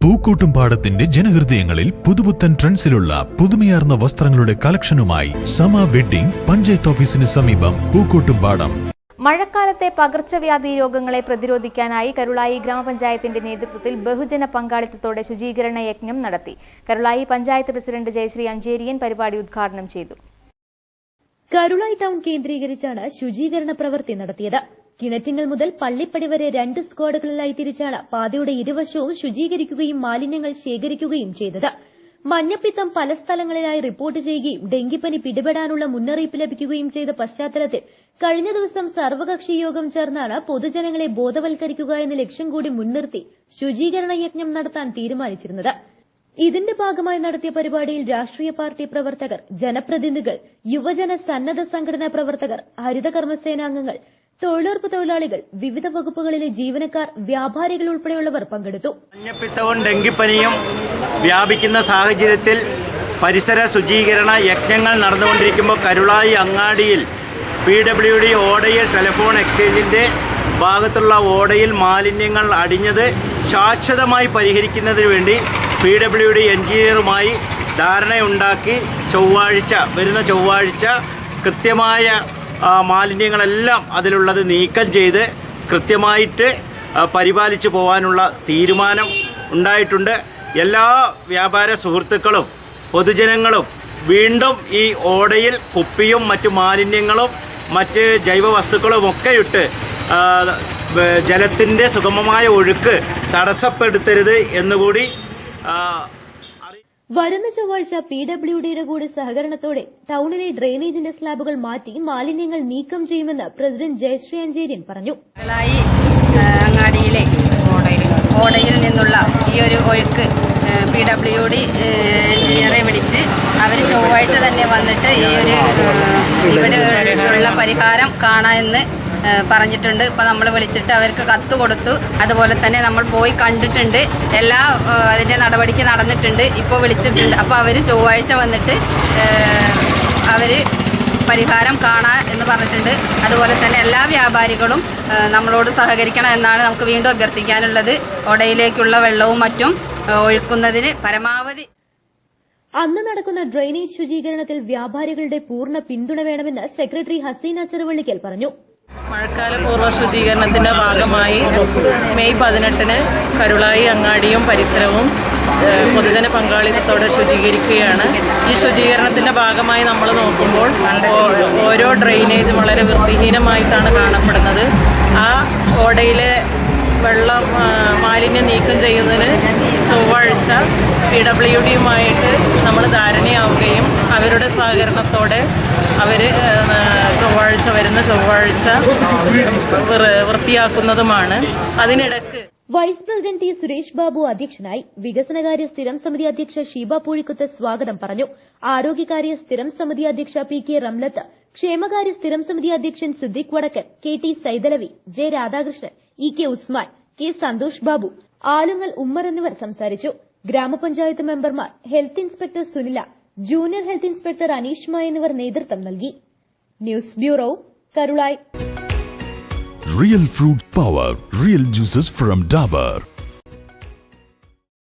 പൂക്കോട്ടുംപാടത്തിന്റെ ജനഹൃദയങ്ങളിൽ പുതുപുത്തൻ ട്രെൻഡ്സിലുള്ള പുതുമയാർന്ന വസ്ത്രങ്ങളുടെ കളക്ഷനുമായി സമ വെഡ്ഡിംഗ് പഞ്ചായത്ത് ഓഫീസിന് സമീപം പൂക്കൂട്ടും പാടം. മഴക്കാലത്തെ പകർച്ചവ്യാധി രോഗങ്ങളെ പ്രതിരോധിക്കാനായി കരുളായി ഗ്രാമപഞ്ചായത്തിന്റെ നേതൃത്വത്തിൽ ബഹുജന പങ്കാളിത്തത്തോടെ ശുചീകരണ യജ്ഞം നടത്തി. കരുളായി പഞ്ചായത്ത് പ്രസിഡന്റ് ജയശ്രീ അഞ്ചേരിയൻ പരിപാടി ഉദ്ഘാടനം ചെയ്തു. കരുളായി ടൗൺ കേന്ദ്രീകരിച്ചാണ് ശുചീകരണ പ്രവൃത്തി നടത്തിയത്. കിണറ്റിങ്ങൽ മുതൽ പള്ളിപ്പടി വരെ രണ്ട് സ്ക്വാഡുകളിലായി തിരിച്ചാണ് പാതയുടെ ഇരുവശവും ശുചീകരിക്കുകയും മാലിന്യങ്ങൾ ശേഖരിക്കുകയും ചെയ്തത്. മഞ്ഞപ്പിത്തം പല സ്ഥലങ്ങളിലായി റിപ്പോർട്ട് ചെയ്യുകയും ഡെങ്കിപ്പനി പിടിപെടാനുള്ള മുന്നറിയിപ്പ് ലഭിക്കുകയും ചെയ്ത പശ്ചാത്തലത്തിൽ കഴിഞ്ഞ ദിവസം സർവകക്ഷി യോഗം ചേർന്നാണ് പൊതുജനങ്ങളെ ബോധവൽക്കരിക്കുക എന്ന ലക്ഷ്യം കൂടി മുൻനിർത്തി ശുചീകരണ യജ്ഞം നടത്താൻ തീരുമാനിച്ചിരുന്നത്. ഇതിന്റെ ഭാഗമായി നടത്തിയ പരിപാടിയിൽ രാഷ്ട്രീയ പാർട്ടി പ്രവർത്തകർ ജനപ്രതിനിധികൾ യുവജന സന്നദ്ധ സംഘടനാ പ്രവർത്തകർ ഹരിത കർമ്മസേനാംഗങ്ങൾ തൊഴിലുറപ്പ് തൊഴിലാളികൾ വിവിധ വകുപ്പുകളിലെ ജീവനക്കാർ വ്യാപാരികൾ ഉൾപ്പെടെയുള്ളവർ പങ്കെടുത്തു. മഞ്ഞപ്പിത്തവും ഡെങ്കിപ്പനിയും വ്യാപിക്കുന്ന സാഹചര്യത്തിൽ പരിസര ശുചീകരണ യജ്ഞങ്ങൾ നടന്നുകൊണ്ടിരിക്കുമ്പോൾ കരുളായി അങ്ങാടിയിൽ പി ഡബ്ല്യു ഡി ഓടയിൽ ടെലിഫോൺ എക്സ്ചേഞ്ചിന്റെ ഭാഗത്തുള്ള ഓടയിൽ മാലിന്യങ്ങൾ അടിഞ്ഞത് ശാശ്വതമായി പരിഹരിക്കുന്നതിന് വേണ്ടി പി ഡബ്ല്യു ഡി എഞ്ചിനീയറുമായി ധാരണയുണ്ടാക്കി ചൊവ്വാഴ്ച വരുന്ന ചൊവ്വാഴ്ച കൃത്യമായ മാലിന്യങ്ങളെല്ലാം അതിലുള്ളത് നീക്കം ചെയ്ത് കൃത്യമായിട്ട് പരിപാലിച്ച് പോകാനുള്ള തീരുമാനം ഉണ്ടായിട്ടുണ്ട്. എല്ലാ വ്യാപാര സുഹൃത്തുക്കളും പൊതുജനങ്ങളും വീണ്ടും ഈ ഓടയിൽ കുപ്പിയും മറ്റു മാലിന്യങ്ങളും മറ്റ് ജൈവ വസ്തുക്കളും ഒക്കെ ഇട്ട് ജലത്തിന്റെ സുഗമമായ ഒഴുക്ക് തടസ്സപ്പെടുത്തരുത് എന്നുകൂടി വരുന്ന ചൊവ്വാഴ്ച പി ഡബ്ല്യു ഡിയുടെ കൂടി സഹകരണത്തോടെ ടൌണിലെ ഡ്രെയിനേജിന്റെ സ്ലാബുകൾ മാറ്റി മാലിന്യങ്ങൾ നീക്കം ചെയ്യുമെന്ന് പ്രസിഡന്റ് ജയശ്രീ അഞ്ചേരിയൻ പറഞ്ഞു. അങ്ങാടിയിലെ ഓടയിൽ നിന്നുള്ള ഈ ഒരു ഒഴുക്ക് പി ഡബ്ല്യു ഡി എഞ്ചിനീയറെ വിളിച്ച് അവർ ചൊവ്വാഴ്ച തന്നെ വന്നിട്ട് ഈ ഒരു ഇവിടെ ഉള്ള പരിഹാരം കാണാമെന്ന് പറഞ്ഞിട്ടുണ്ട്. ഇപ്പം നമ്മൾ വിളിച്ചിട്ട് അവർക്ക് കത്ത് കൊടുത്തു. അതുപോലെ തന്നെ നമ്മൾ പോയി കണ്ടിട്ടുണ്ട്. എല്ലാ അതിന്റെ നടപടിക്ക് നടന്നിട്ടുണ്ട്. ഇപ്പോൾ വിളിച്ചിട്ടുണ്ട്. അപ്പോൾ അവർ ചൊവ്വാഴ്ച വന്നിട്ട് അവർ പരിഹാരം കാണാൻ എന്ന് പറഞ്ഞിട്ടുണ്ട്. അതുപോലെ തന്നെ എല്ലാ വ്യാപാരികളും നമ്മളോട് സഹകരിക്കണം എന്നാണ് നമുക്ക് വീണ്ടും അഭ്യർത്ഥിക്കാനുള്ളത്. ഒടയിലേക്കുള്ള വെള്ളവും മറ്റും ഒഴുക്കുന്നതിന് പരമാവധി അന്ന് നടക്കുന്ന ഡ്രെയിനേജ് ശുചീകരണത്തിൽ വ്യാപാരികളുടെ പൂർണ പിന്തുണ വേണമെന്ന് സെക്രട്ടറി ഹസീന ചെറുവള്ളിക്കൽ പറഞ്ഞു. മഴക്കാല പൂർവ ശുചീകരണത്തിന്റെ ഭാഗമായി മെയ് പതിനെട്ടിന് കരുളായി അങ്ങാടിയും പരിസരവും പൊതുജന പങ്കാളിത്തത്തോടെ ശുചീകരിക്കുകയാണ്. ഈ ശുചീകരണത്തിന്റെ ഭാഗമായി നമ്മൾ നോക്കുമ്പോൾ ഓരോ ഡ്രെയിനേജ് വളരെ വൃത്തിഹീനമായിട്ടാണ് കാണപ്പെടുന്നത്. ആ ഓടയിലെ വെള്ളം മാലിന്യം നീക്കം ചെയ്യുന്നതിന് ചൊവ്വാഴ്ച പി ഡബ്ല്യു ഡിയുമായിട്ട് നമ്മൾ ധാരണയാവുകയും അവരുടെ സഹകരണത്തോടെ അവർ ചൊവ്വാഴ്ച വരുന്ന ചൊവ്വാഴ്ച വൃത്തിയാക്കുന്നതുമാണ്. അതിനിടക്ക് vice president T Suresh Babu അധ്യക്ഷനായി വികസനകാര്യ സ്ഥിരം സമിതി അധ്യക്ഷ ഷീബ പൂഴിക്കുത്ത് സ്വാഗതം പറഞ്ഞു. ആരോഗ്യകാര്യ സ്ഥിരം സമിതി അധ്യക്ഷ പി കെ റംലത്ത് ക്ഷേമകാര്യ സ്ഥിരം സമിതി അധ്യക്ഷൻ Siddique Vadakkan K T Saithalavi J Radhakrishnan E K Usman K Santhosh Babu Alungal Ummer എന്നിവർ സംസാരിച്ചു. ഗ്രാമപഞ്ചായത്ത് മെമ്പർമാർ health inspector Sunila junior health inspector Aneeshma എന്നിവർ നേതൃത്വം നൽകി. News bureau Karulai. Real fruit power real juices from Dabur